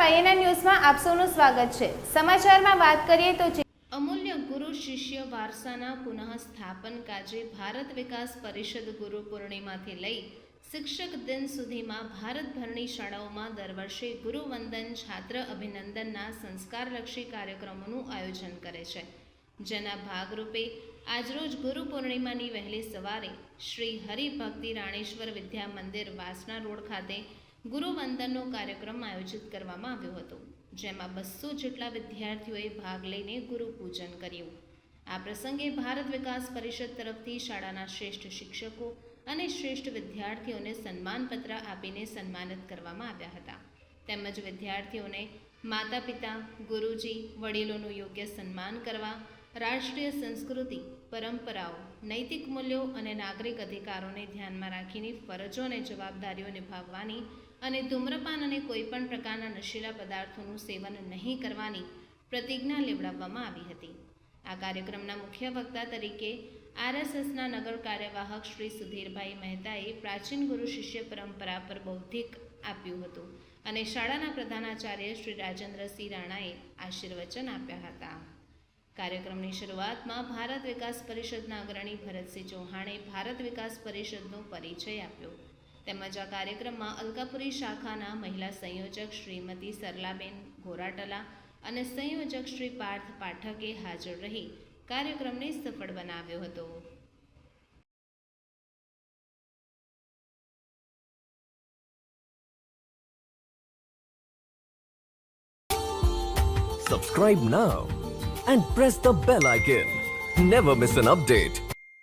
વાયએનઆર ન્યૂઝમાં આપ સૌનું સ્વાગત છે. સમાચારમાં વાત કરીએ તો અમૂલ્ય ગુરુ શિષ્ય વારસાના પુનઃ સ્થાપન કાજે ભારત વિકાસ પરિષદ ગુરુ પૂર્ણિમાથી લઈ શિક્ષક દિન સુધીમાં ભારતભરની શાળાઓમાં દર વર્ષે ગુરુવંદન, છાત્ર અભિનંદનના સંસ્કારલક્ષી કાર્યક્રમોનું આયોજન કરે છે. જેના ભાગરૂપે આજરોજ ગુરુ પૂર્ણિમાની વહેલી સવારે શ્રી હરિભક્તિ રાણેશ્વર વિદ્યા મંદિર વાસણા રોડ ખાતે ગુરુવંદનનો કાર્યક્રમ આયોજિત કરવામાં આવ્યો હતો, જેમાં બસો જેટલા વિદ્યાર્થીઓએ ભાગ લઈને ગુરુ પૂજન કર્યું. આ પ્રસંગે ભારત વિકાસ પરિષદ તરફથી શાળાના શ્રેષ્ઠ શિક્ષકો અને શ્રેષ્ઠ વિદ્યાર્થીઓને સન્માનપત્ર આપીને સન્માનિત કરવામાં આવ્યા હતા. તેમજ વિદ્યાર્થીઓને માતા પિતા ગુરુજી, વડીલોનું યોગ્ય સન્માન કરવા, રાષ્ટ્રીય સંસ્કૃતિ, પરંપરાઓ, નૈતિક મૂલ્યો અને નાગરિક અધિકારોને ધ્યાનમાં રાખીને ફરજો અને જવાબદારીઓ નિભાવવાની અને ધૂમ્રપાન અને કોઈપણ પ્રકારના નશીલા પદાર્થોનું સેવન નહીં કરવાની પ્રતિજ્ઞા લેવડાવવામાં આવી હતી. આ કાર્યક્રમના મુખ્ય વક્તા તરીકે આરએસએસના નગર કાર્યવાહક શ્રી સુધીરભાઈ મહેતાએ પ્રાચીન ગુરુ શિષ્ય પરંપરા પર બૌદ્ધિક આપ્યું હતું અને શાળાના પ્રધાનાચાર્ય શ્રી રાજેન્દ્રસિંહ રાણાએ આશીર્વચન આપ્યા હતા. કાર્યક્રમની શરૂઆતમાં ભારત વિકાસ પરિષદના અગ્રણી ભરતસિંહ ચૌહાણે ભારત વિકાસ પરિષદનો પરિચય આપ્યો. તેમજ આ કાર્યક્રમમાં અલકાપુરી શાખાના મહિલા સંયોજક શ્રીમતી સરલાબેન ગોરાટલા અને સંયોજક શ્રી પાર્થ પાઠકે હાજર રહી કાર્યક્રમને સફળ બનાવ્યો હતો Subscribe now and press the bell icon. Never miss an update.